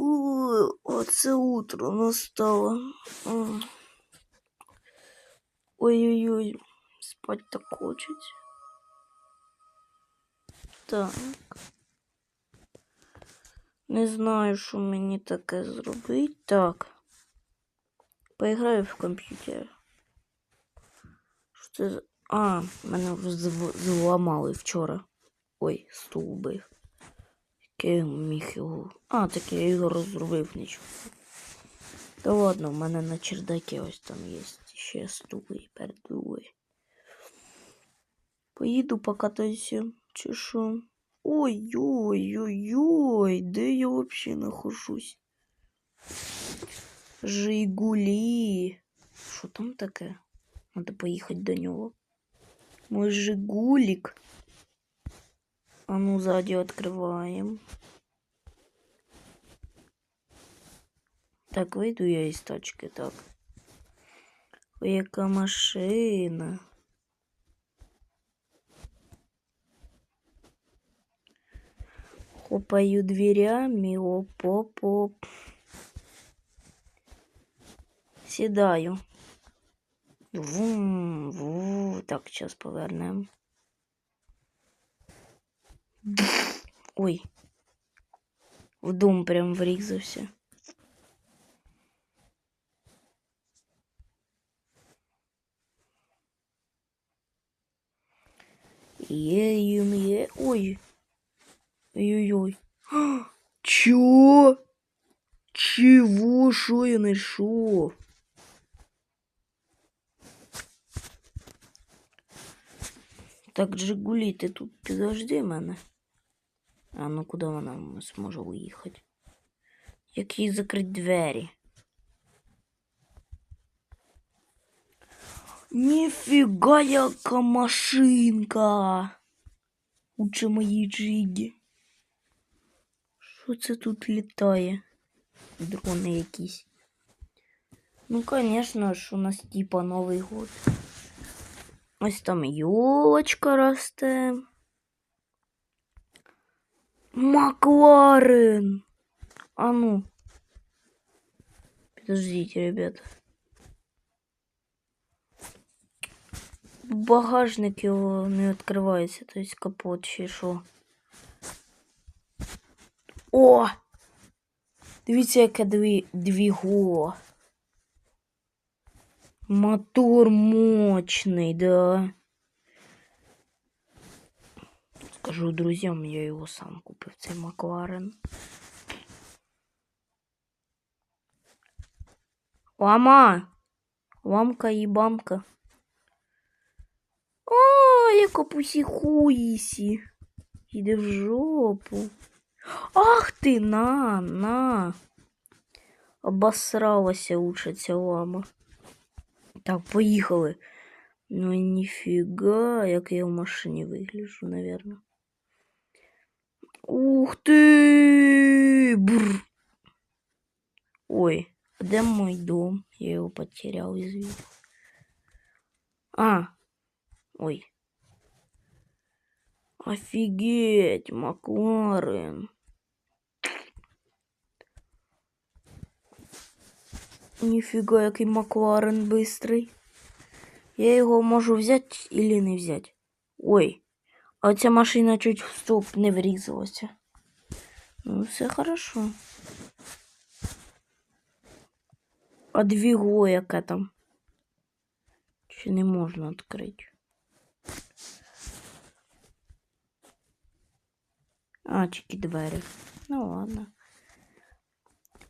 Ой, оце утро настало. Ой-ой-ой, спать так хочеться. Так. Не знаю, що мені таке зробити. Так. Поіграю в комп'ютер. Що це за. А, мене зламали вчора. Ой, стул бив. Як я міг його. А, так я його розробив нічого. Та ладно, в мене на чердакі ось там є ще стули передули. Поїду покатаюся, чи що? Ой-ой-ой-ой, де я вообще нахожусь? Жигулі. Що там таке? Надо поїхати до нього. Мой Жигулик. А ну, сзади открываем. Так, вийду я із тачки, так. Ой, яка машина. Хопаю дверями, оп-оп-оп. Сідаю. Вум, ву. Так, сейчас повернемо. Ой. В дом прям врізався. Е-е-е. Ой. Ой-ой-ой. А, Чё? Чего? Шо я знайшов? Так, Жигулі, ти тут підожди мене. А ну куди вона зможе уїхати? Як їй закрити двері? Ніфіга яка машинка. Лучше моїй джигі. Що це тут літає? Дрони якісь. Ну, конечно ж, у нас типа Новий год. Ось там елочка росте. Макларен. А ну. Подождите, ребята. Багажник його не відкривається, то есть капот чи що. О! Дивіться, яке дві, двіго. Мотор мощный, да. Скажу друзьям, я его сам купив, цей Макларен. Лама! Ламка і бамка. О, яка пусіхуїсі. Іде в жопу. Ах ти, на, на. Обосралася лучше ця лама. Так, поїхали. Ну ніфіга, як я в машині вигляджу, наверное. Ух ти! Бррр. Ой, а де мой дом? Я його потерял, извини. А, ой. Офигеть, Макларен. Ніфіга, який Макларен бистрий. Я його можу взяти или не взяти. Ой, а ця машина чуть в стоп не врізалася. Ну, все хорошо. А двіго яке там? Чи не можна відкрити? А, тільки двері. Ну ладно.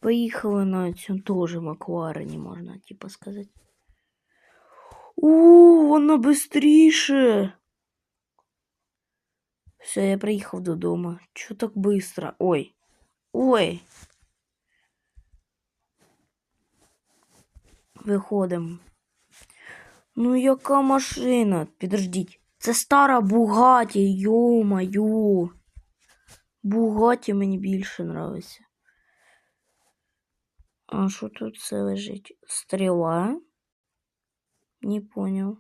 Поїхали на цю теж Макларені, можна, типа сказати. У, вона быстріше. Все, я приїхав додому. Чого так быстро? Ой. Ой. Виходимо. Ну, яка машина? Підождіть. Це стара Бугаті, йо-маю. Бугаті мені більше нравиться. А що тут це лежить? Стріла? Не понял.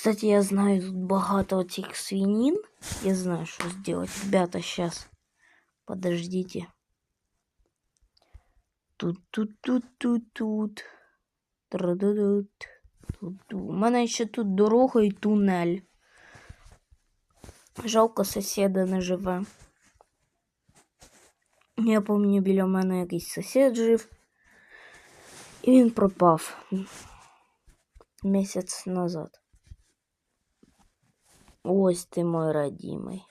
Кстати, я знаю тут багато цих свинин. Я знаю, что сделать. Ребята, сейчас. Подождите. Тут, тут, тут, тут, тут. Тра-ду-дут. Тут, У мене ще тут дорога і тунель. Жалко, сусіда не живе. Я пам'ятаю, біля мене якийсь сусід жив. І він пропав місяць назад. Ось ти мой родимий.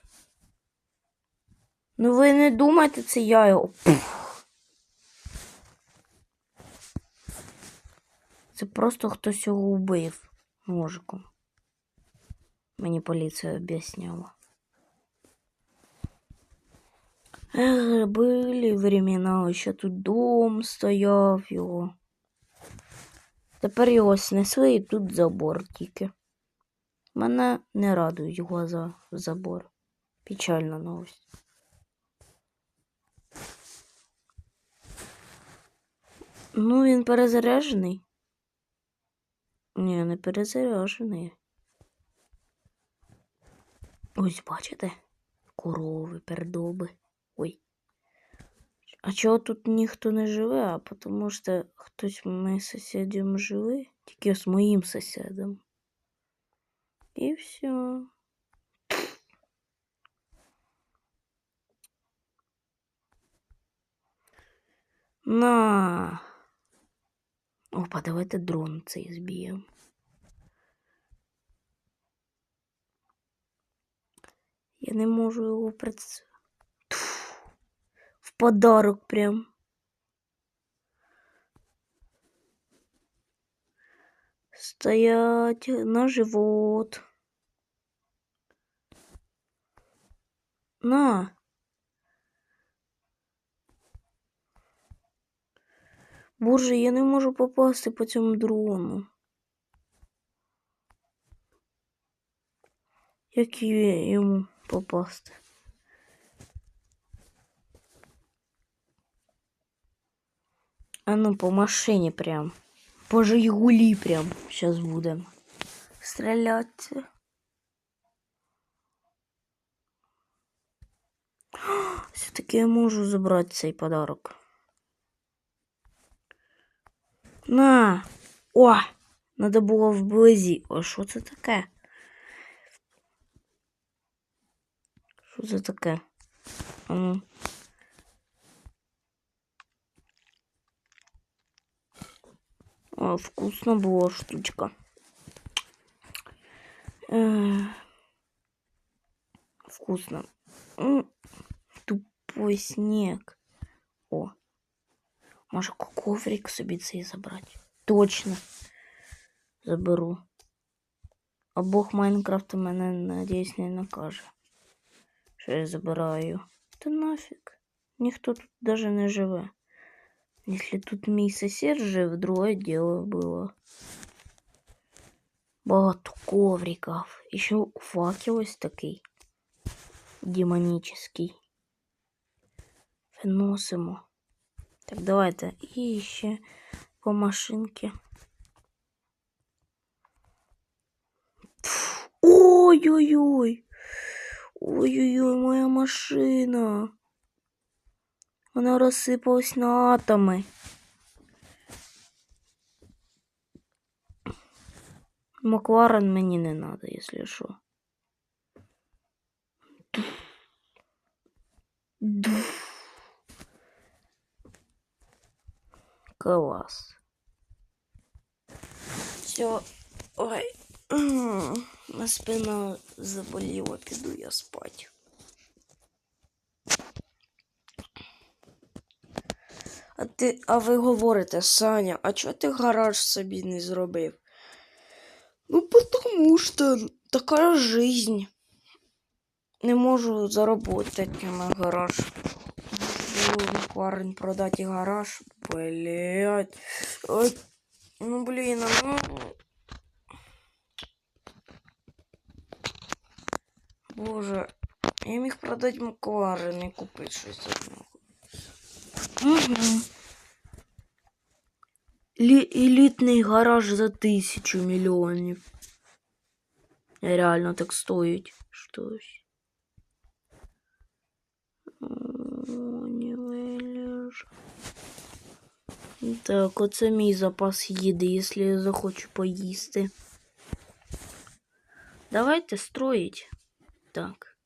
Ну ви не думайте, це я його. Пф. Це просто хтось його убив ножиком. Мені поліція об'ясняла. Ех, були времена, ще тут дом стояв його. Тепер його снесли і тут забор тільки. Мене не радують його за забор. Печальна новость. Ну, він перезаряджений. Ні, не перезаряджений. Ось бачите? Корови, пердоби. Ой. А чого тут ніхто не живе? А тому що хтось моїм сусідом живе, тільки з моїм сусідом. І все. На. Опа, давайте дрон цей зб'ємо. Я не можу його. Тьфу. В подарок прям. Стоять на живот. На. Боже, я не можу попасти по цьому дрону. Як йому попасти? А ну, по машині прям. По Жигулі прям. Сейчас будем стрелять. Все-таки я можу забрати цей подарок. На! О! Надо було вблизі. О, що це таке? Що це таке? А ну. О, вкусно була штучка. Э, Вкусно. М, Тупой снег. О. Може коврик собі цей забрати? Точно. Заберу. А Бог Майнкрафта мене, надіюсь, не накаже. Що я забираю. Та нафіг. Ніхто тут даже не живе. Если тут мій сосед жив, другое дело было. Багато ковриків. І ще факел ось такий. Демонический. Виносимо. Так, давайте. І ще по машинке. Ой-ой-ой. Ой-ой-ой, моя машина. Вона розсипалась на атоми. Макларен мені не надо, якщо що. Класс. Все. Ой. На спина заболіла, піду я спать. А ти, а ви говорите, Саня, а чого ти гараж собі не зробив? Ну, потому що така жизнь. Не можу заробити на гараж. Можу Макларен продати гараж. Блять. Ой. Ну блін, а ну. Боже, я міг продати Макларен і купити щось. Угу. Елітний гараж за тисячу мільйонів. Реально так стоїть. Щось. Так, оце мій запас їди, якщо я захочу поїсти. Давайте строїть. Так.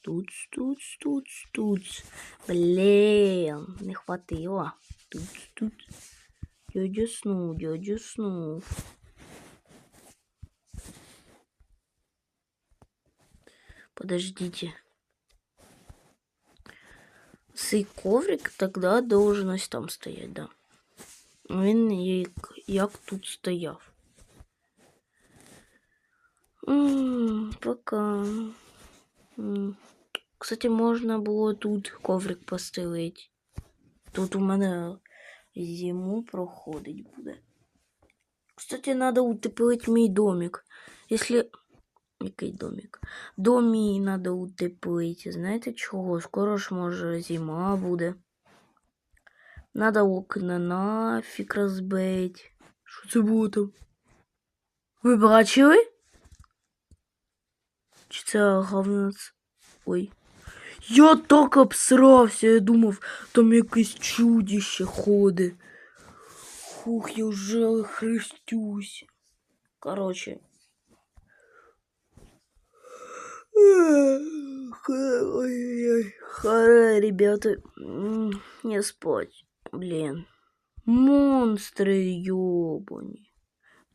Тут, тут, тут, тут. Блін, не хватило. Тут, тут. Дядя снув, дядя снув. Подождите. Цей коврик тогда должен там стоять, да. Він як, як тут стояв. М, Пока. М. Кстати, можна було тут коврик постелити. Тут у мене зиму проходить буде. Кстати, надо утеплити мій домик. Если... Який домик? Дом мій надо утеплити. Знаєте чого? Скоро ж може зима буде. Надо окна нафіг розбить. Що це було там? Ви бачили? Чи це говнац? Ой. Я так обсрався, я думав, там якесь чудище ходить. Фух, я вже хрестюсь. Короче. Ой-ой-ой. Харе, ребята. М, Не спать. Блін. Монстри йобані.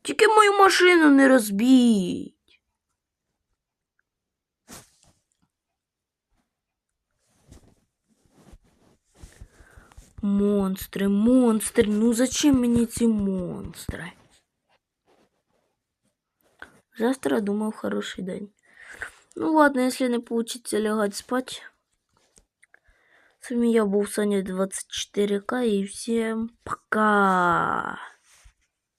Тільки мою машину не розбіть. Монстри, монстри. Ну зачем мені ці монстри? Завтра, думаю, хороший день. Ну ладно, если не получится лягать спать. С вами я был Саня 24К и всем пока.